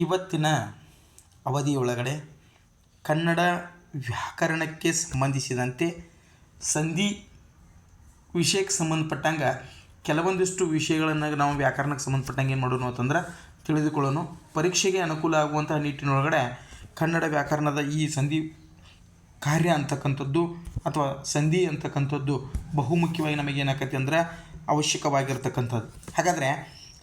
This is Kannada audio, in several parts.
ಇವತ್ತಿನ ಅವಧಿಯೊಳಗಡೆ ಕನ್ನಡ ವ್ಯಾಕರಣಕ್ಕೆ ಸಂಬಂಧಿಸಿದಂತೆ ಸಂಧಿ ವಿಷಯಕ್ಕೆ ಸಂಬಂಧಪಟ್ಟಂಗೆ ಕೆಲವೊಂದಿಷ್ಟು ವಿಷಯಗಳನ್ನು ನಾವು ವ್ಯಾಕರಣಕ್ಕೆ ಸಂಬಂಧಪಟ್ಟಂಗೆ ಏನು ಮಾಡೋಣ ಅಂತಂದ್ರೆ ತಿಳಿದುಕೊಳ್ಳೋಣ. ಪರೀಕ್ಷೆಗೆ ಅನುಕೂಲ ಆಗುವಂತಹ ನಿಟ್ಟಿನೊಳಗಡೆ ಕನ್ನಡ ವ್ಯಾಕರಣದ ಈ ಸಂಧಿ ಕಾರ್ಯ ಅಂತಕ್ಕಂಥದ್ದು ಅಥವಾ ಸಂಧಿ ಅಂತಕ್ಕಂಥದ್ದು ಬಹುಮುಖ್ಯವಾಗಿ ನಮಗೆ ಏನಾಗತ್ತೆ ಅಂದ್ರೆ ಅವಶ್ಯಕವಾಗಿರ್ತಕ್ಕಂಥದ್ದು. ಹಾಗಾದರೆ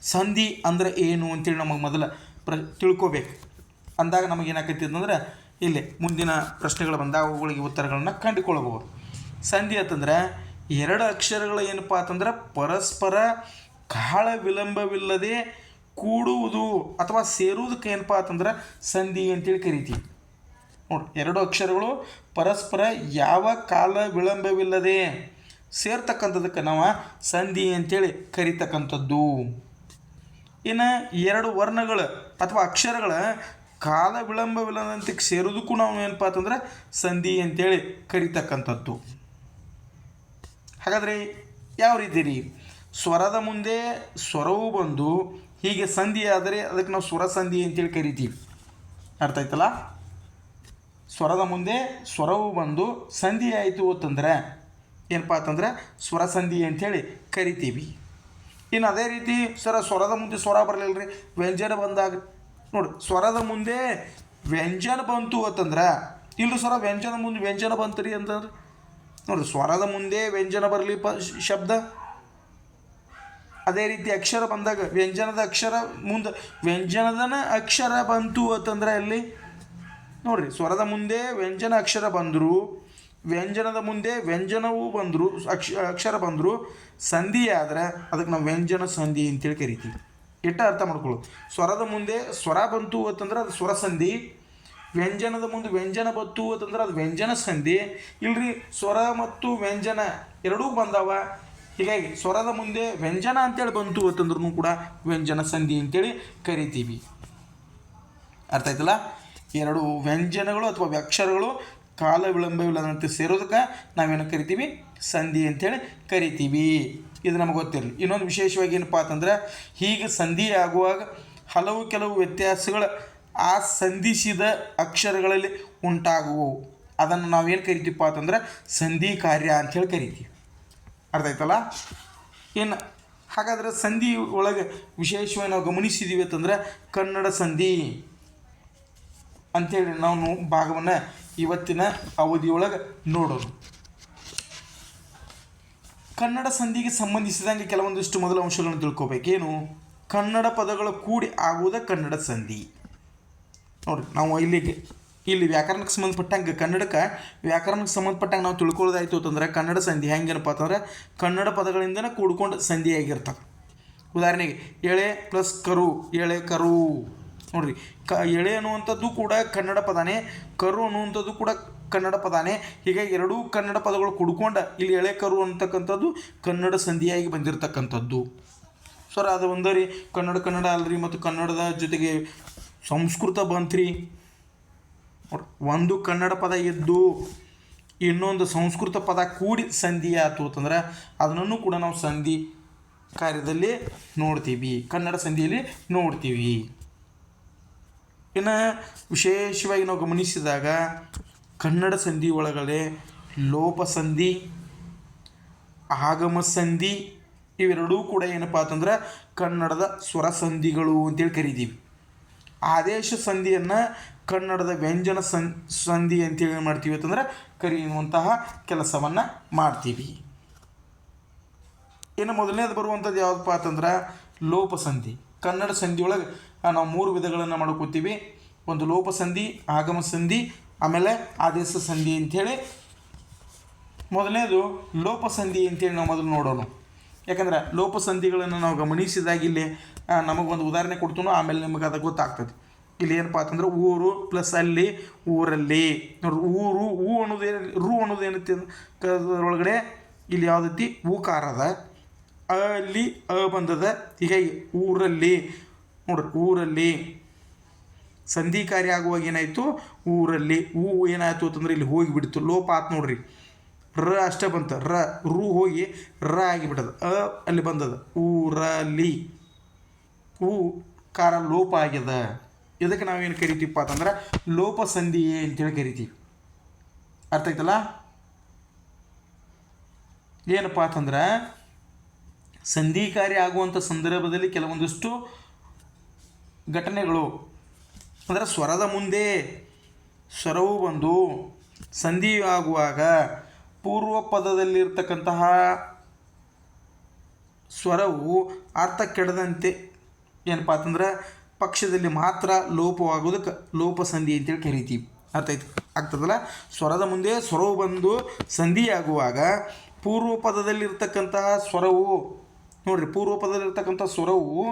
ಸಂಧಿ ಅಂದ್ರೆ ಏನು ಅಂತೇಳಿ ನಮಗೆ ಮೊದಲು ಪ್ರ ತಿಳ್ಕೋಬೇಕು. ಅಂದಾಗ ನಮಗೆ ಏನಾಕತಿ ಅಂತಂದ್ರೆ, ಇಲ್ಲಿ ಮುಂದಿನ ಪ್ರಶ್ನೆಗಳು ಬಂದಾಗ ಅವುಗಳಿಗೆ ಉತ್ತರಗಳನ್ನು ಕಂಡುಕೊಳ್ಳಬಹುದು. ಸಂಧಿ ಅಂತಂದ್ರೆ, ಎರಡು ಅಕ್ಷರಗಳು ಏನಪ್ಪ ಅಂತಂದ್ರೆ, ಪರಸ್ಪರ ಕಾಳ ವಿಳಂಬವಿಲ್ಲದೆ ಕೂಡುವುದು ಅಥವಾ ಸೇರುವುದಕ್ಕೆ ಏನಪ್ಪ ಅಂತಂದ್ರೆ, ಸಂಧಿ ಅಂತೇಳಿ ಕರಿತೀವಿ. ನೋಡಿ, ಎರಡು ಅಕ್ಷರಗಳು ಪರಸ್ಪರ ಯಾವ ಕಾಲ ವಿಳಂಬವಿಲ್ಲದೆ ಸೇರ್ತಕ್ಕಂಥದಕ್ಕೆ ನಾವು ಸಂಧಿ ಅಂತೇಳಿ ಕರಿತಕ್ಕಂಥದ್ದು. ಇನ್ನು ಎರಡು ವರ್ಣಗಳು ಅಥವಾ ಅಕ್ಷರಗಳ ಕಾಲ ವಿಳಂಬವಿಲ್ಲದಂತೆ ಸೇರೋದಕ್ಕೂ ನಾವು ಏನಪ್ಪ ಅಂತಂದ್ರೆ ಸಂಧಿ ಅಂತೇಳಿ ಕರಿತಕ್ಕಂಥದ್ದು. ಹಾಗಾದರೆ ಯಾವ ರೀತಿ ರೀ? ಸ್ವರದ ಮುಂದೆ ಸ್ವರವು ಬಂದು ಹೀಗೆ ಸಂಧಿ ಆದರೆ ಅದಕ್ಕೆ ನಾವು ಸ್ವರ ಸಂಧಿ ಅಂತೇಳಿ ಕರಿತೀವಿ. ಅರ್ಥ ಆಯ್ತಲ್ಲ? ಸ್ವರದ ಮುಂದೆ ಸ್ವರವು ಬಂದು ಸಂಧಿ ಆಯಿತು ಅಂತಂದ್ರೆ ಏನಪ್ಪ ಅಂತಂದ್ರೆ ಸ್ವರ ಸಂಧಿ ಅಂಥೇಳಿ ಕರಿತೀವಿ. ಇನ್ನು ಅದೇ ರೀತಿ ಸರ ಸ್ವರದ ಮುಂದೆ ಸ್ವರ ಬರಲಿಲ್ಲ ರೀ ವ್ಯಂಜನ ಬಂದಾಗ ನೋಡಿ, ಸ್ವರದ ಮುಂದೆ ವ್ಯಂಜನ ಬಂತು ಅಂತಂದ್ರೆ ಇಲ್ಲರಿ ಸ್ವರ ವ್ಯಂಜನ ಮುಂದೆ ವ್ಯಂಜನ ಬಂತು ರೀ ಅಂತಂದ್ರೆ, ನೋಡಿ ಸ್ವರದ ಮುಂದೆ ವ್ಯಂಜನ ಬರಲಿ ಪ ಶಬ್ದ. ಅದೇ ರೀತಿ ಅಕ್ಷರ ಬಂದಾಗ ವ್ಯಂಜನದ ಅಕ್ಷರ ಮುಂದೆ ವ್ಯಂಜನದನ ಅಕ್ಷರ ಬಂತು ಅಂತಂದ್ರೆ ಅಲ್ಲಿ ನೋಡ್ರಿ, ಸ್ವರದ ಮುಂದೆ ವ್ಯಂಜನ ಅಕ್ಷರ ಬಂದರು. ವ್ಯಂಜನದ ಮುಂದೆ ವ್ಯಂಜನವೂ ಬಂದರು, ಅಕ್ಷ, ಅಕ್ಷರ ಬಂದರು, ಸಂಧಿ ಆದರೆ ಅದಕ್ಕೆ ನಾವು ವ್ಯಂಜನ ಸಂಧಿ ಅಂತೇಳಿ ಕರಿತೀವಿ. ಇಟ್ಟ ಅರ್ಥ ಮಾಡ್ಕೊಳ್ಳೋದು ಸ್ವರದ ಮುಂದೆ ಸ್ವರ ಬಂತು ಅಂತಂದ್ರೆ ಅದು ಸ್ವರ ಸಂಧಿ, ವ್ಯಂಜನದ ಮುಂದೆ ವ್ಯಂಜನ ಬಂತು ಅಂತಂದ್ರೆ ಅದು ವ್ಯಂಜನ ಸಂಧಿ. ಇಲ್ರಿ, ಸ್ವರ ಮತ್ತು ವ್ಯಂಜನ ಎರಡೂ ಬಂದಾವ. ಹೀಗಾಗಿ ಸ್ವರದ ಮುಂದೆ ವ್ಯಂಜನ ಅಂತೇಳಿ ಬಂತು ಅಂತಂದ್ರೂ ಕೂಡ ವ್ಯಂಜನ ಸಂಧಿ ಅಂತೇಳಿ ಕರಿತೀವಿ. ಅರ್ಥ ಆಯ್ತಲ್ಲ? ಎರಡು ವ್ಯಂಜನಗಳು ಅಥವಾ ಅಕ್ಷರಗಳು ಕಾಲ ವಿಳಂಬವಿಲ್ಲದಂತೆ ಸೇರೋದಕ್ಕೆ ನಾವೇನು ಕರಿತೀವಿ? ಸಂಧಿ ಅಂತೇಳಿ ಕರಿತೀವಿ. ಇದು ನಮಗೆ ಗೊತ್ತಿರಲಿ. ಇನ್ನೊಂದು ವಿಶೇಷವಾಗಿ ಏನಪ್ಪ ಅಂತಂದ್ರೆ, ಹೀಗೆ ಸಂಧಿ ಆಗುವಾಗ ಹಲವು ಕೆಲವು ವ್ಯತ್ಯಾಸಗಳು ಆ ಸಂಧಿಸಿದ ಅಕ್ಷರಗಳಲ್ಲಿ ಉಂಟಾಗುವು. ಅದನ್ನು ನಾವೇನು ಕರಿತೀವಪ್ಪ ಅಂತಂದ್ರೆ, ಸಂಧಿ ಕಾರ್ಯ ಅಂಥೇಳಿ ಕರಿತೀವಿ. ಅರ್ಥ ಆಯ್ತಲ್ಲ? ಏನು ಹಾಗಾದ್ರೆ ಸಂಧಿ ಒಳಗೆ ವಿಶೇಷವಾಗಿ ನಾವು ಗಮನಿಸಿದ್ದೀವಿ ಅಂತಂದ್ರೆ ಕನ್ನಡ ಸಂಧಿ ಅಂಥೇಳಿ ನಾವು ಭಾಗವನ್ನು ಇವತ್ತಿನ ಅವಧಿಯೊಳಗೆ ನೋಡೋಣ. ಕನ್ನಡ ಸಂಧಿಗೆ ಸಂಬಂಧಿಸಿದಂಗೆ ಕೆಲವೊಂದಿಷ್ಟು ಮೊದಲ ಅಂಶಗಳನ್ನು ತಿಳ್ಕೊಬೇಕೇನು ಕನ್ನಡ ಪದಗಳು ಕೂಡಿ ಆಗುವುದ ಕನ್ನಡ ಸಂಧಿ? ನೋಡಿರಿ, ನಾವು ಇಲ್ಲಿಗೆ, ಇಲ್ಲಿ ವ್ಯಾಕರಣಕ್ಕೆ ಸಂಬಂಧಪಟ್ಟಂಗೆ ಕನ್ನಡಕ್ಕೆ ವ್ಯಾಕರಣಕ್ಕೆ ಸಂಬಂಧಪಟ್ಟಂಗೆ ನಾವು ತಿಳ್ಕೊಳ್ಳೋದಾಯ್ತು ಅಂತಂದ್ರೆ ಕನ್ನಡ ಸಂಧಿ ಹೆಂಗೇನಪ್ಪ ಅಂತಂದ್ರೆ ಕನ್ನಡ ಪದಗಳಿಂದನೇ ಕೂಡ್ಕೊಂಡು ಸಂಧಿ ಆಗಿರ್ತವೆ ಉದಾಹರಣೆಗೆ, ಎಳೆ ಪ್ಲಸ್ ಕರು, ಎಳೆ ಕರು. ನೋಡ್ರಿ, ಕ, ಎಳೆ ಅನ್ನುವಂಥದ್ದು ಕೂಡ ಕನ್ನಡ ಪದಾನೇ, ಕರು ಅನ್ನುವಂಥದ್ದು ಕೂಡ ಕನ್ನಡ ಪದಾನೇ. ಹೀಗಾಗಿ ಎರಡೂ ಕನ್ನಡ ಪದಗಳು ಕುಡ್ಕೊಂಡ ಇಲ್ಲಿ ಎಳೆ, ಕರು ಅಂತಕ್ಕಂಥದ್ದು ಕನ್ನಡ ಸಂಧಿಯಾಗಿ ಬಂದಿರತಕ್ಕಂಥದ್ದು. ಸರ್, ಅದು ಒಂದರಿ ಕನ್ನಡ ಕನ್ನಡ ಅಲ್ರಿ, ಮತ್ತು ಕನ್ನಡದ ಜೊತೆಗೆ ಸಂಸ್ಕೃತ ಬಂತ್ರಿ. ಒಂದು ಕನ್ನಡ ಪದ ಇದ್ದು ಇನ್ನೊಂದು ಸಂಸ್ಕೃತ ಪದ ಕೂಡಿ ಸಂಧಿ ಆಯ್ತು ಅಂತಂದ್ರೆ ಅದನ್ನು ಕೂಡ ನಾವು ಸಂಧಿ ಕಾರ್ಯದಲ್ಲಿ ನೋಡ್ತೀವಿ, ಕನ್ನಡ ಸಂಧಿಯಲ್ಲಿ ನೋಡ್ತೀವಿ. ಇನ್ನು ವಿಶೇಷವಾಗಿ ನಾವು ಗಮನಿಸಿದಾಗ ಕನ್ನಡ ಸಂಧಿ ಒಳಗಡೆ ಲೋಪ ಸಂಧಿ, ಆಗಮ ಸಂಧಿ ಇವೆರಡೂ ಕೂಡ ಏನಪ್ಪ ಅಂತಂದ್ರೆ ಕನ್ನಡದ ಸ್ವರ ಸಂಧಿಗಳು ಅಂತೇಳಿ ಕರಿತೀವಿ. ಆದೇಶ ಸಂಧಿಯನ್ನು ಕನ್ನಡದ ವ್ಯಂಜನ ಸಂ, ಸಂಧಿ ಅಂತೇಳಿ ಏನು ಮಾಡ್ತೀವಿ ಅಂತಂದ್ರೆ ಕರೆಯುವಂತಹ ಕೆಲಸವನ್ನು ಮಾಡ್ತೀವಿ. ಇನ್ನು ಮೊದಲನೇದು ಬರುವಂಥದ್ದು ಯಾವುದಪ್ಪ ಅಂತಂದ್ರೆ ಲೋಪ ಸಂಧಿ. ಕನ್ನಡ ಸಂಧಿ ಒಳಗೆ ನಾವು ಮೂರು ವಿಧಗಳನ್ನು ಮಾಡ್ಕೋತೀವಿ. ಒಂದು ಲೋಪ ಸಂಧಿ, ಆಗಮ ಸಂಧಿ, ಆಮೇಲೆ ಆದೇಶ ಸಂಧಿ ಅಂಥೇಳಿ. ಮೊದಲನೇದು ಲೋಪ ಸಂಧಿ ಅಂತೇಳಿ ನಾವು ಮೊದಲು ನೋಡೋಣ. ಯಾಕಂದ್ರೆ ಲೋಪ ಸಂಧಿಗಳನ್ನು ನಾವು ಗಮನಿಸಿದಾಗ ಇಲ್ಲಿ ನಮಗೊಂದು ಉದಾಹರಣೆ ಕೊಡ್ತೀನೋ ಆಮೇಲೆ ನಿಮಗೆ ಅದು ಗೊತ್ತಾಗ್ತದೆ. ಇಲ್ಲಿ ಏನಪ್ಪ ಅಂತಂದ್ರೆ ಊರು ಪ್ಲಸ್ ಅಲ್ಲಿ ಊರಲ್ಲಿ. ನೋಡ್ರಿ ಊರು ಹೂ ಅನ್ನೋದು ಏನು ರು ಅನ್ನೋದು ಏನೈತಿ ಒಳಗಡೆ ಇಲ್ಲಿ ಯಾವುದೈತಿ? ಊಕಾರ ಅದ. ಅಲ್ಲಿ ಅ ಬಂದದ. ಹೀಗಾಗಿ ಊರಲ್ಲಿ ನೋಡ್ರಿ ಊರಲ್ಲಿ ಸಂಧಿ ಕಾರ್ಯ ಆಗುವಾಗ ಏನಾಯಿತು? ಊರಲ್ಲಿ ಹೂ ಏನಾಯಿತು ಅಂತಂದ್ರೆ ಇಲ್ಲಿ ಹೋಗಿ ಬಿಡ್ತು ಲೋಪ ಆತು ನೋಡ್ರಿ. ರ ಅಷ್ಟೇ ಬಂತು. ರ, ರು ಹೋಗಿ ರ ಆಗಿಬಿಟ್ಟದ. ಅ ಅಲ್ಲಿ ಬಂದದ. ಊರಲ್ಲಿ ಹೂ ಕಾರ ಲೋಪ ಆಗ್ಯದ. ಇದಕ್ಕೆ ನಾವೇನು ಕರಿತೀವಪ್ಪ ಅಂತಂದ್ರೆ ಲೋಪ ಸಂಧಿ ಅಂತೇಳಿ ಕರಿತೀವಿ. ಅರ್ಥ ಆಯ್ತಲ್ಲ? ಏನಪ್ಪ ಅಂತಂದ್ರೆ ಸಂಧಿಕಾರಿ ಆಗುವಂಥ ಸಂದರ್ಭದಲ್ಲಿ ಕೆಲವೊಂದಿಷ್ಟು ಘಟನೆಗಳು. ಅಂದರೆ ಸ್ವರದ ಮುಂದೆ ಸ್ವರವು ಬಂದು ಸಂಧಿ ಆಗುವಾಗ ಪೂರ್ವ ಪದದಲ್ಲಿರ್ತಕ್ಕಂತಹ ಸ್ವರವು ಅರ್ಥ ಕೆಡದಂತೆ ಏನಪ್ಪ ಅಂತಂದ್ರೆ ಪಕ್ಷದಲ್ಲಿ ಮಾತ್ರ ಲೋಪವಾಗೋದಕ್ಕೆ ಲೋಪ ಸಂಧಿ ಅಂತೇಳಿ ಕರಿತೀವಿ. ಅರ್ಥ ಆಯ್ತು? ಆಗ್ತದಲ್ಲ? ಸ್ವರದ ಮುಂದೆ ಸ್ವರವು ಬಂದು ಸಂಧಿಯಾಗುವಾಗ ಪೂರ್ವ ಪದದಲ್ಲಿರ್ತಕ್ಕಂತಹ ಸ್ವರವು ನೋಡ್ರಿ ಪೂರ್ವ ಪದದಲ್ಲಿರ್ತಕ್ಕಂಥ ಸ್ವರವು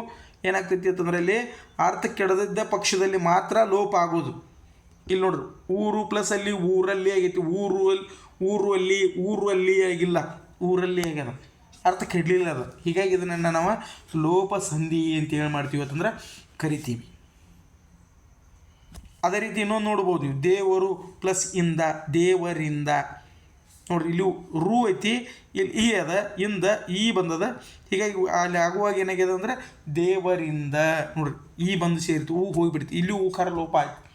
ಏನಾಗ್ತೈತಿ ಅಂತಂದ್ರೆ ಇಲ್ಲಿ ಅರ್ಥ ಕೆಡದಿದ್ದ ಪಕ್ಷದಲ್ಲಿ ಮಾತ್ರ ಲೋಪ ಆಗೋದು. ಇಲ್ಲಿ ನೋಡ್ರಿ, ಊರು ಪ್ಲಸ್ ಅಲ್ಲಿ ಊರಲ್ಲಿ ಆಗೈತಿ, ಊರು ಅಲ್ಲಿ ಊರು ಅಲ್ಲಿ ಊರು ಅಲ್ಲಿ ಆಗಿಲ್ಲ, ಊರಲ್ಲಿ ಆಗ್ಯದ. ಅರ್ಥ ಕೆಡಲಿಲ್ಲ ಅದು. ಹೀಗಾಗಿ ಇದನ್ನು ನಾವು ಲೋಪ ಸಂಧಿ ಅಂತ ಹೇಳಿ ಮಾಡ್ತೀವಿ ಅಂತಂದ್ರೆ ಕರಿತೀವಿ. ಅದೇ ರೀತಿ ಇನ್ನೊಂದು ನೋಡ್ಬೋದು ನೀವು, ದೇವರು ಪ್ಲಸ್ ಇಂದ, ದೇವರಿಂದ. ನೋಡ್ರಿ, ಇಲ್ಲಿ ರೂ ಐತಿ, ಇಲ್ಲಿ ಈ ಅದ, ಇಂದ ಈ ಬಂದದ. ಹೀಗಾಗಿ ಅಲ್ಲಿ ಆಗುವಾಗ ಏನಾಗ್ಯದ ಅಂದ್ರೆ, ದೇವರಿಂದ, ನೋಡ್ರಿ, ಈ ಬಂದು ಸೇರಿತು, ಹೂ ಹೋಗಿಬಿಡ್ತು. ಇಲ್ಲಿ ಹೂಕಾರ ಲೋಪ ಆಯ್ತು.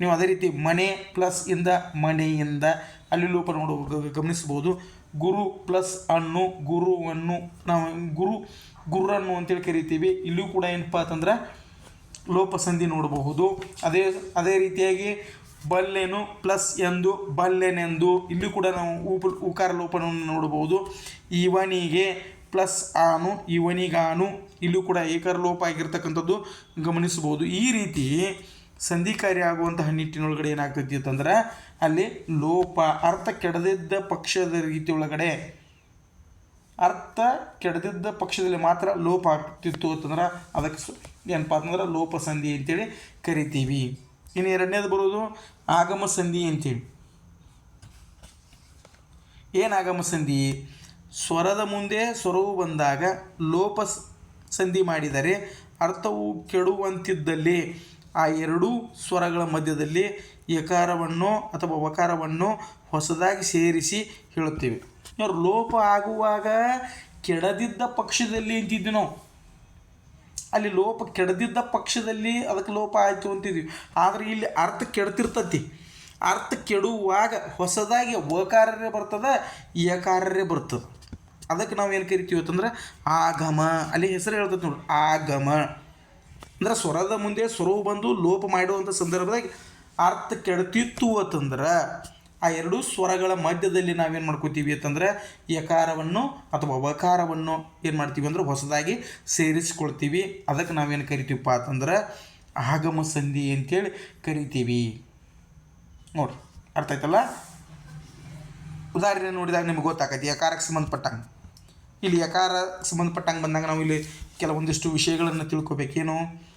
ನೀವು ಅದೇ ರೀತಿ ಮನೆ ಪ್ಲಸ್ ಇಂದ ಮನೆಯಿಂದ, ಅಲ್ಲಿ ಲೋಪ ನೋಡ ಗಮನಿಸ್ಬೋದು. ಗುರು ಪ್ಲಸ್ ಅನ್ನು, ಗುರುವನ್ನು, ನಾವು ಗುರು ಗುರ್ರನ್ನು ಅಂತೇಳಿ ಕರಿತೀವಿ. ಇಲ್ಲೂ ಕೂಡ ಏನಪ್ಪ ಅಂತಂದ್ರೆ, ಲೋಪ ಸಂಧಿ ನೋಡಬಹುದು. ಅದೇ ಅದೇ ರೀತಿಯಾಗಿ ಬಲ್ಲೆನು ಪ್ಲಸ್ ಎಂದು, ಬಲ್ಲೆನೆಂದು. ಇಲ್ಲಿ ಕೂಡ ನಾವು ಉಪ ಉಕಾರ ಲೋಪನವನ್ನು ನೋಡಬಹುದು. ಇವನಿಗೆ ಪ್ಲಸ್ ಆನು ಇವನಿಗಾನು ಇಲ್ಲೂ ಕೂಡ ಏಕರ ಲೋಪ ಆಗಿರ್ತಕ್ಕಂಥದ್ದು ಗಮನಿಸಬಹುದು. ಈ ರೀತಿ ಸಂಧಿಕಾರಿ ಆಗುವಂತಹ ನಿಟ್ಟಿನೊಳಗಡೆ ಏನಾಗ್ತೈತಿ ಅಂತಂದ್ರೆ, ಅಲ್ಲಿ ಲೋಪ, ಅರ್ಥ ಕೆಡದಿದ್ದ ಪಕ್ಷದ ಒಳಗಡೆ, ಅರ್ಥ ಕೆಡದಿದ್ದ ಪಕ್ಷದಲ್ಲಿ ಮಾತ್ರ ಲೋಪ ಆಗ್ತಿತ್ತು ಅಂತಂದ್ರೆ, ಅದಕ್ಕೆ ಏನಪ್ಪ ಅಂತಂದ್ರೆ ಲೋಪ ಸಂಧಿ ಅಂತೇಳಿ ಕರಿತೀವಿ. ಇನ್ನು ಎರಡನೇದು ಬರೋದು ಆಗಮ ಸಂಧಿ ಅಂತೇಳಿ. ಏನು ಆಗಮ ಸಂಧಿ? ಸ್ವರದ ಮುಂದೆ ಸ್ವರವು ಬಂದಾಗ ಲೋಪ ಸಂಧಿ ಮಾಡಿದರೆ ಅರ್ಥವು ಕೆಡುವಂತಿದ್ದಲ್ಲಿ ಆ ಎರಡೂ ಸ್ವರಗಳ ಮಧ್ಯದಲ್ಲಿ ಯಕಾರವನ್ನು ಅಥವಾ ವಕಾರವನ್ನು ಹೊಸದಾಗಿ ಸೇರಿಸಿ ಹೇಳುತ್ತೇವೆ. ಲೋಪ ಆಗುವಾಗ ಕೆಡದಿದ್ದ ಪಕ್ಷದಲ್ಲಿ ಅಂತಿದ್ವಿ ನಾವು. ಅಲ್ಲಿ ಲೋಪ ಕೆಡದಿದ್ದ ಪಕ್ಷದಲ್ಲಿ ಅದಕ್ಕೆ ಲೋಪ ಆಯಿತು ಅಂತಿದ್ವಿ. ಆದರೆ ಇಲ್ಲಿ ಅರ್ಥ ಕೆಡ್ತಿರ್ತತಿ. ಅರ್ಥ ಕೆಡುವಾಗ ಹೊಸದಾಗಿ ಒಕಾರರೇ ಬರ್ತದೆ ಯಕಾರರೇ ಬರ್ತದೆ. ಅದಕ್ಕೆ ನಾವು ಏನು ಕರಿತೀವಿ ಅಂತಂದ್ರೆ, ಆಗಮ. ಅಲ್ಲಿ ಹೆಸರು ಹೇಳ್ತೈತೆ ನೋಡಿ, ಆಗಮ. ಅಂದ್ರೆ ಸ್ವರದ ಮುಂದೆ ಸ್ವರವು ಬಂದು ಲೋಪ ಮಾಡುವಂಥ ಸಂದರ್ಭದಾಗ ಅರ್ಥ ಕೆಡ್ತಿತ್ತು ಅಂತಂದ್ರೆ ಆ ಎರಡೂ ಸ್ವರಗಳ ಮಧ್ಯದಲ್ಲಿ ನಾವೇನು ಮಾಡ್ಕೋತೀವಿ ಅಂತಂದ್ರೆ ಯಕಾರವನ್ನು ಅಥವಾ ವಕಾರವನ್ನು ಏನು ಮಾಡ್ತೀವಿ ಅಂದ್ರೆ ಹೊಸದಾಗಿ ಸೇರಿಸ್ಕೊಳ್ತೀವಿ. ಅದಕ್ಕೆ ನಾವೇನು ಕರಿತೀವಪ್ಪ ಅಂತಂದ್ರೆ ಆಗಮ ಸಂಧಿ ಅಂತೇಳಿ ಕರಿತೀವಿ. ನೋಡಿ ಅರ್ಥ ಆಯ್ತಲ್ಲ? ಉದಾಹರಣೆ ನೋಡಿದಾಗ ನಿಮ್ಗೆ ಗೊತ್ತಾಗತ್ತೆ, ಯಕಾರಕ್ಕೆ ಸಂಬಂಧಪಟ್ಟಂಗೆ. ಇಲ್ಲಿ ಯಕಾರ ಸಂಬಂಧಪಟ್ಟಂಗೆ ಬಂದಾಗ ನಾವು ಇಲ್ಲಿ ಕೆಲವೊಂದಿಷ್ಟು ವಿಷಯಗಳನ್ನು ತಿಳ್ಕೊಬೇಕೇನು?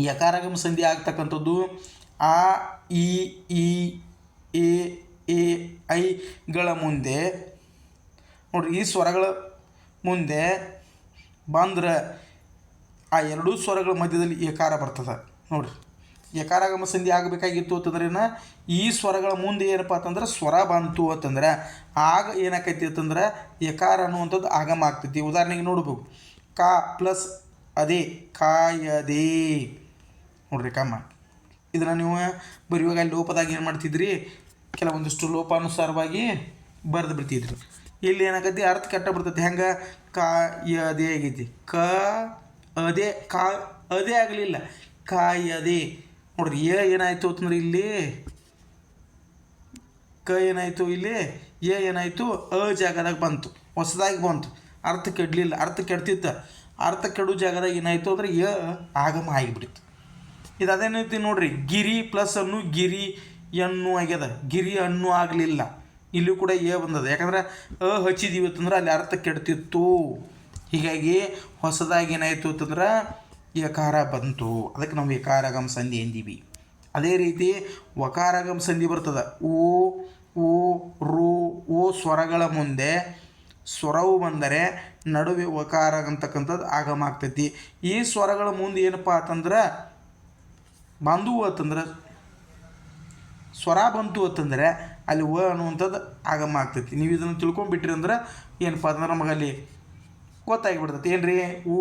ಯಕಾರಗಮ ಸಂಧಿ ಆಗ್ತಕ್ಕಂಥದ್ದು ಆ ಇ ಈ ಎ ಎ ಐಗಳ ಮುಂದೆ, ನೋಡ್ರಿ ಈ ಸ್ವರಗಳ ಮುಂದೆ ಬಂದ್ರೆ ಆ ಎರಡೂ ಸ್ವರಗಳ ಮಧ್ಯದಲ್ಲಿ ಏಕಾರ ಬರ್ತದೆ. ನೋಡ್ರಿ ಯಕಾರಾಗಮ ಸಂಧಿ ಆಗಬೇಕಾಗಿತ್ತು ಅಂತಂದ್ರೇನ, ಈ ಸ್ವರಗಳ ಮುಂದೆ ಏನಪ್ಪ ಅಂತಂದ್ರೆ ಸ್ವರ ಬಂತು ಅಂತಂದ್ರೆ, ಆಗ ಏನಾಕೈತಿ ಅಂತಂದ್ರೆ ಯಕಾರ ಅನ್ನುವಂಥದ್ದು ಆಗಮ ಆಗ್ತೈತಿ. ಉದಾಹರಣೆಗೆ ನೋಡ್ಬೇಕು, ಕಾ ಪ್ಲಸ್ ಅದೇ, ಕಾಯದೇ. ನೋಡ್ರಿ ಕಮ್ಮ ಇದನ್ನು ನೀವು ಬರೆಯುವಾಗ ಲೋಪದಾಗ ಏನು ಮಾಡ್ತಿದ್ರಿ? ಕೆಲವೊಂದಿಷ್ಟು ಲೋಪಾನುಸಾರವಾಗಿ ಬರೆದು ಬಿಡ್ತಿದ್ರು. ಇಲ್ಲಿ ಏನಾಗತ್ತೆ? ಅರ್ಥ ಕಟ್ಟ ಬಿಡ್ತೈತಿ ಹೆಂಗೆ? ಕ ಅದೇ ಆಗೈತಿ. ಕ, ಅದೇ, ಕಾ, ಅದೇ ಆಗಲಿಲ್ಲ. ಕಾಯದೆ ನೋಡ್ರಿ ಎ ಏನಾಯಿತು ಅಂತಂದ್ರೆ ಇಲ್ಲಿ, ಕ ಏನಾಯಿತು ಇಲ್ಲಿ? ಎ ಏನಾಯಿತು? ಅ ಜಾಗದಾಗ ಬಂತು. ಹೊಸದಾಗಿ ಬಂತು. ಅರ್ಥ ಕೆಡಲಿಲ್ಲ. ಅರ್ಥ ಕೆಡ್ತಿತ್ತು. ಅರ್ಥ ಕೆಡು ಜಾಗದಾಗ ಏನಾಯಿತು ಅಂದ್ರೆ ಎ ಆಗಮ ಆಗಿಬಿಡ್ತು. ಇದು ಅದೇನೈತಿ ನೋಡ್ರಿ. ಗಿರಿ ಪ್ಲಸ್ ಅನ್ನು ಗಿರಿ ಎನ್ನು ಆಗ್ಯದ, ಗಿರಿ ಹಣ್ಣು ಆಗಲಿಲ್ಲ. ಇಲ್ಲೂ ಕೂಡ ಎ ಬಂದದ. ಯಾಕಂದ್ರೆ ಅ ಹಚ್ಚಿದೀವಿ ಅಂತಂದ್ರೆ ಅಲ್ಲಿ ಅರ್ಥ ಕೆಡ್ತಿತ್ತು. ಹೀಗಾಗಿ ಹೊಸದಾಗಿ ಏನಾಯಿತು ಅಂತಂದ್ರೆ ಯಕಾರ ಬಂತು. ಅದಕ್ಕೆ ನಾವು ಯಕಾರಗಮ್ ಸಂಧಿ ಎಂದೀವಿ. ಅದೇ ರೀತಿ ವಕಾರಗಮ್ ಸಂಧಿ ಬರ್ತದೆ. ಓ ಓ ರು ಓ ಸ್ವರಗಳ ಮುಂದೆ ಸ್ವರವು ಬಂದರೆ ನಡುವೆ ವಕಾರ ಅಂತಕ್ಕಂಥದ್ದು ಆಗಮ ಆಗ್ತೈತಿ. ಈ ಸ್ವರಗಳ ಮುಂದೆ ಏನಪ್ಪ ಅಂತಂದ್ರೆ ಬಂದು ಅಂತಂದ್ರೆ ಸ್ವರ ಬಂತು ಅಂತಂದರೆ ಅಲ್ಲಿ ವ ಅನ್ನುವಂಥದ್ದು ಆಗಮ ಆಗ್ತೈತಿ. ನೀವು ಇದನ್ನು ತಿಳ್ಕೊಂಡ್ಬಿಟ್ರಿ ಅಂದ್ರೆ ಏನಪ್ಪ ಅಂದ್ರೆ ನಮಗೆ ಅಲ್ಲಿ ಗೊತ್ತಾಗಿಬಿಡ್ತೈತಿ. ಏನು ರೀ ಓ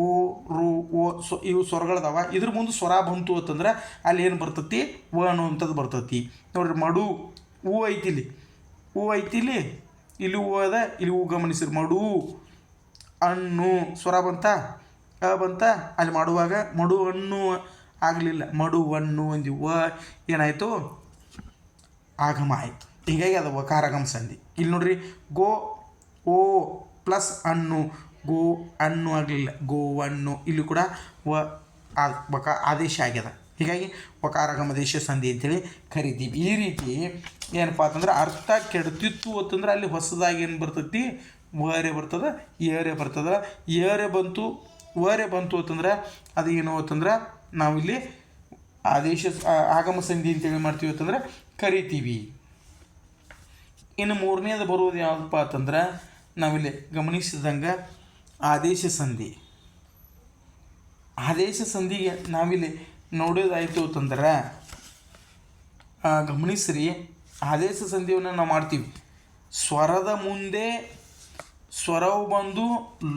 ಓ ರು ಓ ಸೊ ಇವು ಸ್ವರಗಳದಾವ. ಇದ್ರ ಮುಂದೆ ಸ್ವರ ಬಂತು ಅಂತಂದ್ರೆ ಅಲ್ಲಿ ಏನು ಬರ್ತೈತಿ? ವ ಅನ್ನುವಂಥದ್ದು ಬರ್ತೈತಿ. ನೋಡ್ರಿ ಮಡು ಹೂ ಐತಿ ಇಲ್ಲಿ. ಹೂ ಐತಿ ಇಲ್ಲಿ. ಇಲ್ಲಿ ಹೂ ಅದ, ಇಲ್ಲಿ ಹೂ ಗಮನಿಸಿರಿ. ಮಡು ಹಣ್ಣು ಸ್ವರ ಬಂತ? ಅ ಬಂತ? ಅಲ್ಲಿ ಮಾಡುವಾಗ ಮಡು ಹಣ್ಣು ಆಗಲಿಲ್ಲ. ಮಡು ಹಣ್ಣು ವ ಏನಾಯಿತು? ಆಗಮ ಆಯಿತು. ಹೀಗಾಗಿ ಅದು ವಕಾರಗಮ ಸಂಧಿ. ಇಲ್ಲಿ ನೋಡ್ರಿ, ಗೋ, ಓ ಪ್ಲಸ್ ಅನ್ನು, ಗೋ ಹಣ್ಣು ಆಗಲಿಲ್ಲ. ಗೋ ಅನ್ನು ಇಲ್ಲಿ ಕೂಡ ವ ವಕ ಆದೇಶ ಆಗ್ಯದ. ಹೀಗಾಗಿ ವಕಾರಗಮ ದೇಶ ಸಂಧಿ ಅಂತೇಳಿ ಕರಿತೀವಿ. ಈ ರೀತಿ ಏನಪ್ಪ ಅಂತಂದ್ರೆ ಅರ್ಥ ಕೆಡ್ತಿತ್ತು ಅಂತಂದ್ರೆ ಅಲ್ಲಿ ಹೊಸದಾಗಿ ಏನು ಬರ್ತೈತಿ? ವರೆ ಬರ್ತದ, ಏರೆ ಬರ್ತದ. ಏರೆ ಬಂತು, ವರೆ ಬಂತು ಅಂತಂದ್ರೆ ಅದು ಏನು ಅಂತಂದ್ರೆ ನಾವಿಲ್ಲಿ ಆದೇಶ ಆಗಮ ಸಂಧಿ ಅಂತೇಳಿ ಮಾಡ್ತೀವಿ ಅಂತಂದ್ರೆ ಕರಿತೀವಿ. ಇನ್ನು ಮೂರನೇದು ಬರುವುದು ಯಾವುದಪ್ಪ ಅಂತಂದ್ರೆ ನಾವಿಲ್ಲಿ ಗಮನಿಸಿದಂಗೆ ಆದೇಶ ಸಂಧಿ. ಆದೇಶ ಸಂಧಿಗೆ ನಾವಿಲ್ಲಿ ನೋಡೋದಾಯಿತು ಅಂತಂದ್ರೆ ಗಮನಿಸ್ರಿ ಆದೇಶ ಸಂಧಿಯನ್ನು ನಾವು ಮಾಡ್ತೀವಿ. ಸ್ವರದ ಮುಂದೆ ಸ್ವರವು ಬಂದು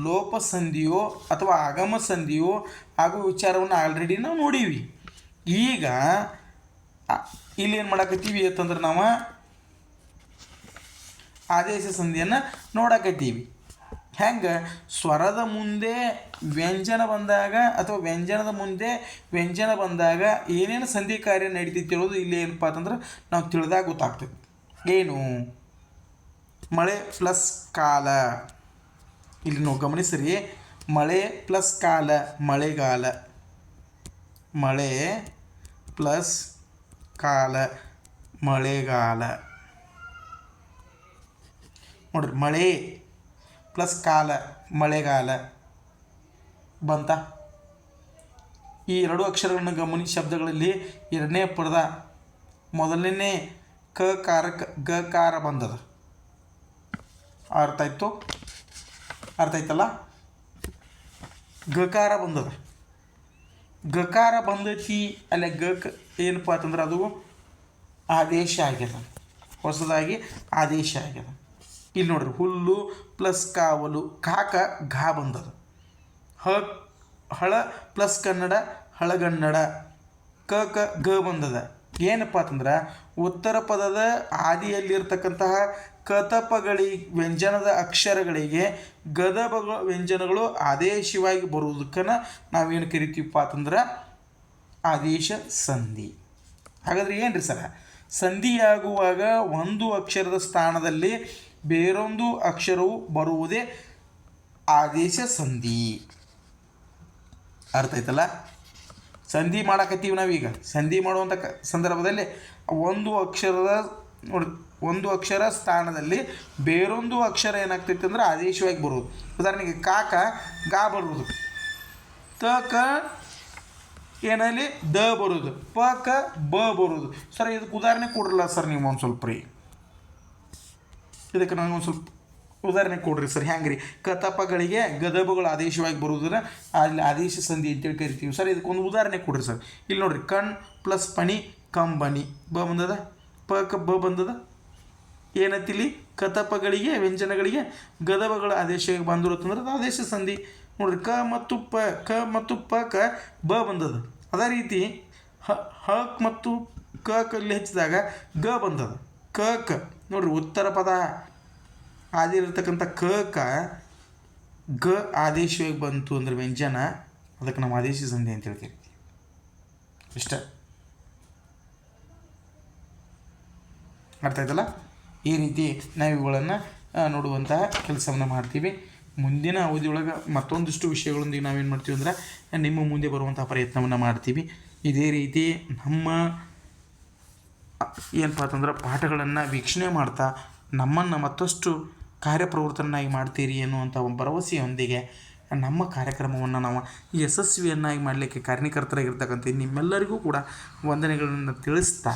ಲೋಪ ಸಂಧಿಯೋ ಅಥವಾ ಆಗಮ ಸಂಧಿಯೋ ಆಗುವ ವಿಚಾರವನ್ನು ಆಲ್ರೆಡಿ ನಾವು ನೋಡೀವಿ. ಈಗ ಇಲ್ಲಿ ಏನು ಮಾಡಕತ್ತೀವಿ ಅಂತಂದ್ರೆ ನಾವು ಆದೇಶ ಸಂಧಿಯನ್ನು ನೋಡಾಕತ್ತೀವಿ. ಹೆಂಗೆ? ಸ್ವರದ ಮುಂದೆ ವ್ಯಂಜನ ಬಂದಾಗ ಅಥವಾ ವ್ಯಂಜನದ ಮುಂದೆ ವ್ಯಂಜನ ಬಂದಾಗ ಏನೇನು ಸಂಧಿ ಕಾರ್ಯ ನಡೀತೈತಿ ಹೇಳೋದು ಇಲ್ಲಿ ಏನಪ್ಪ ಅಂತಂದ್ರೆ ನಾವು ತಿಳಿದಾಗ ಗೊತ್ತಾಗ್ತದೆ ಏನು? ಮಳೆ ಪ್ಲಸ್ ಕಾಲ. ಇಲ್ಲಿ ನಾವು ಗಮನಿಸ್ರಿ. ಮಳೆ ಪ್ಲಸ್ ಕಾಲ, ಮಳೆಗಾಲ. ಮಳೆ ಪ್ಲಸ್ ಕಾಲ, ಮಳೆಗಾಲ. ನೋಡ್ರಿ, ಮಳೆ ಪ್ಲಸ್ ಕಾಲ, ಮಳೆಗಾಲ ಬಂತ? ಈ ಎರಡು ಅಕ್ಷರಗಳನ್ನು ಗಮನಿ ಶಬ್ದಗಳಲ್ಲಿ ಎರಡನೇ ಪದ ಮೊದಲನೇ ಕ ಕಾರಕ, ಗ ಕಾರ ಬಂದದ. ಅರ್ಥ ಆಯ್ತು? ಅರ್ಥ ಆಯ್ತಲ್ಲ? ಗಕಾರ ಬಂದದ. ಗಕಾರ ಬಂದೈತಿ, ಅಲ್ಲೇ ಗಕ್ ಏನಪ್ಪ ಅಂತಂದ್ರೆ ಅದು ಆದೇಶ ಆಗ್ಯದ. ಹೊಸದಾಗಿ ಆದೇಶ ಆಗ್ಯದ. ಇಲ್ಲಿ ನೋಡ್ರಿ, ಹುಲ್ಲು ಪ್ಲಸ್ ಕಾವಲು, ಕಾಕ ಘಾ ಬಂದದ. ಹ, ಹಳ ಪ್ಲಸ್ ಕನ್ನಡ, ಹಳಗನ್ನಡ, ಕ ಕ ಗ ಬಂದದ. ಏನಪ್ಪ ಅಂತಂದ್ರೆ, ಉತ್ತರ ಪದದ ಆದಿಯಲ್ಲಿರ್ತಕ್ಕಂತಹ ಕತಪಗಳಿ ವ್ಯಂಜನದ ಅಕ್ಷರಗಳಿಗೆ, ಗದಬಗ ವ್ಯಂಜನಗಳು ಆದೇಶವಾಗಿ ಬರುವುದಕ್ಕನ ನಾವೇನು ಕರಿತೀವಪ್ಪ ಅಂತಂದ್ರೆ ಆದೇಶ ಸಂಧಿ. ಹಾಗಾದ್ರೆ ಏನು ರೀ ಸರ? ಸಂಧಿಯಾಗುವಾಗ ಒಂದು ಅಕ್ಷರದ ಸ್ಥಾನದಲ್ಲಿ ಬೇರೊಂದು ಅಕ್ಷರವು ಬರುವುದೇ ಆದೇಶ ಸಂಧಿ. ಅರ್ಥ ಆಯ್ತಲ್ಲ? ಸಂಧಿ ಮಾಡಕತ್ತೀವಿ ನಾವೀಗ. ಸಂಧಿ ಮಾಡುವಂಥ ಸಂದರ್ಭದಲ್ಲಿ ಒಂದು ಅಕ್ಷರದ ನೋಡಿ ಒಂದು ಅಕ್ಷರ ಸ್ಥಾನದಲ್ಲಿ ಬೇರೊಂದು ಅಕ್ಷರ ಏನಾಗ್ತೈತೆ ಅಂದ್ರೆ ಆದೇಶವಾಗಿ ಬರುವುದು. ಉದಾಹರಣೆಗೆ ಕಾಕ ಗಾ ಬರುವುದು. ತ, ಕ ಏನಲ್ಲಿ ದ ಬರುವುದು. ಪ, ಕ, ಬ ಬರುವುದು. ಸರ್, ಇದಕ್ಕೆ ಉದಾಹರಣೆ ಕೊಡ್ರಲ್ಲ ಸರ್ ನೀವು ಒಂದು ಸ್ವಲ್ಪ ರೀ. ಇದಕ್ಕೆ ನನಗೆ ಒಂದು ಸ್ವಲ್ಪ ಉದಾಹರಣೆ ಕೊಡ್ರಿ ಸರ್ ಹ್ಯಾಂಗೆ ರೀ ಕತಪಗಳಿಗೆ ಗದಬಗಳು ಆದೇಶವಾಗಿ ಬರುವುದನ್ನ ಅಲ್ಲಿ ಆದೇಶ ಸಂಧಿ ಅಂತೇಳಿ ಕರಿತೀವಿ. ಸರ್, ಇದಕ್ಕೆ ಒಂದು ಉದಾಹರಣೆ ಕೊಡ್ರಿ ಸರ್. ಇಲ್ಲಿ ನೋಡ್ರಿ, ಕಣ್ ಪ್ಲಸ್ ಪಣಿ, ಕಂಬನಿ. ಬ ಬಂದದ? ಪ, ಕ, ಬ ಬಂದದ? ಏನತ್ತಿಲಿ ಕತಪಗಳಿಗೆ ವ್ಯಂಜನಗಳಿಗೆ ಗದಬಗಳ ಆದೇಶ ಬಂದಿರುತ್ತಂದ್ರೆ ಅದು ಆದೇಶ ಸಂಧಿ. ನೋಡ್ರಿ, ಕ ಮತ್ತು ಪ, ಕ ಮತ್ತು ಪ, ಕ, ಬ ಬಂದದ. ಅದೇ ರೀತಿ ಹ ಹಕ್ ಮತ್ತು ಕ ಕಲ್ಲಿ ಹೆಚ್ಚಿದಾಗ ಗ ಬಂದದ. ಕ ಕ. ನೋಡ್ರಿ, ಉತ್ತರ ಪದ ಆದಿರತಕ್ಕಂಥ ಕ ಕ, ಗ ಆದೇಶವಾಗಿ ಬಂತು ಅಂದ್ರೆ ವ್ಯಂಜನ, ಅದಕ್ಕೆ ನಾವು ಆದೇಶ ಸಂಧಿ ಅಂತ ಹೇಳ್ತೀವಿ. ಇಷ್ಟ. ಅರ್ಥ ಆಯ್ತಲ್ಲ? ಈ ರೀತಿ ನಾವು ಇವುಗಳನ್ನು ನೋಡುವಂತಹ ಕೆಲಸವನ್ನು ಮಾಡ್ತೀವಿ. ಮುಂದಿನ ಅವಧಿಯೊಳಗೆ ಮತ್ತೊಂದಿಷ್ಟು ವಿಷಯಗಳೊಂದಿಗೆ ನಾವೇನು ಮಾಡ್ತೀವಿ ಅಂದ್ರೆ, ನಿಮ್ಮ ಮುಂದೆ ಬರುವಂಥ ಪ್ರಯತ್ನವನ್ನು ಮಾಡ್ತೀವಿ. ಇದೇ ರೀತಿ ನಮ್ಮ ಏನಪ್ಪ ಅಂತಂದ್ರೆ ಪಾಠಗಳನ್ನು ವೀಕ್ಷಣೆ ಮಾಡ್ತಾ ನಮ್ಮನ್ನು ಮತ್ತಷ್ಟು ಕಾರ್ಯಪ್ರವೃತ್ತನ್ನಾಗಿ ಮಾಡ್ತೀರಿ ಅನ್ನುವಂಥ ಒಂದು ಭರವಸೆಯೊಂದಿಗೆ ನಮ್ಮ ಕಾರ್ಯಕ್ರಮವನ್ನು ನಾವು ಯಶಸ್ವಿಯನ್ನಾಗಿ ಮಾಡಲಿಕ್ಕೆ ಕಾರ್ಯಕರ್ತರಾಗಿರ್ತಕ್ಕಂಥ ನಿಮ್ಮೆಲ್ಲರಿಗೂ ಕೂಡ ವಂದನೆಗಳನ್ನು ತಿಳಿಸ್ತಾ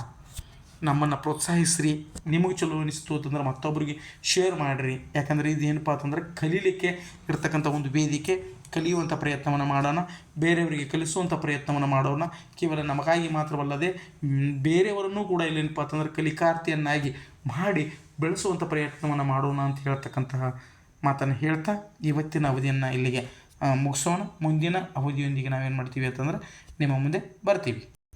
ನಮ್ಮನ್ನು ಪ್ರೋತ್ಸಾಹಿಸ್ರಿ. ನಿಮಗೆ ಚಲೋ ಅನಿಸ್ತು ಅಂತಂದ್ರೆ ಮತ್ತೊಬ್ಬರಿಗೆ ಶೇರ್ ಮಾಡಿರಿ. ಯಾಕಂದರೆ ಇದು ಏನಪ್ಪ ಅಂತಂದ್ರೆ ಕಲೀಲಿಕ್ಕೆ ಇರ್ತಕ್ಕಂಥ ಒಂದು ವೇದಿಕೆ, ಕಲಿಯುವಂಥ ಪ್ರಯತ್ನವನ್ನು ಮಾಡೋಣ, ಬೇರೆಯವರಿಗೆ ಕಲಿಸುವಂಥ ಪ್ರಯತ್ನವನ್ನು ಮಾಡೋಣ. ಕೇವಲ ನಮಗಾಗಿ ಮಾತ್ರವಲ್ಲದೆ ಬೇರೆಯವರನ್ನು ಕೂಡ ಇಲ್ಲೇನಪ್ಪ ಅಂತಂದ್ರೆ ಕಲಿಕಾರ್ತಿಯನ್ನಾಗಿ ಮಾಡಿ ಬೆಳೆಸುವಂಥ ಪ್ರಯತ್ನವನ್ನು ಮಾಡೋಣ ಅಂತ ಹೇಳ್ತಕ್ಕಂತಹ ಮಾತನ್ನು ಹೇಳ್ತಾ ಇವತ್ತಿನ ಅವಧಿಯನ್ನು ಇಲ್ಲಿಗೆ ಮುಗಿಸೋಣ. ಮುಂದಿನ ಅವಧಿಯೊಂದಿಗೆ ನಾವೇನು ಮಾಡ್ತೀವಿ ಅಂತಂದ್ರೆ ನಿಮ್ಮ ಮುಂದೆ ಬರ್ತೀವಿ.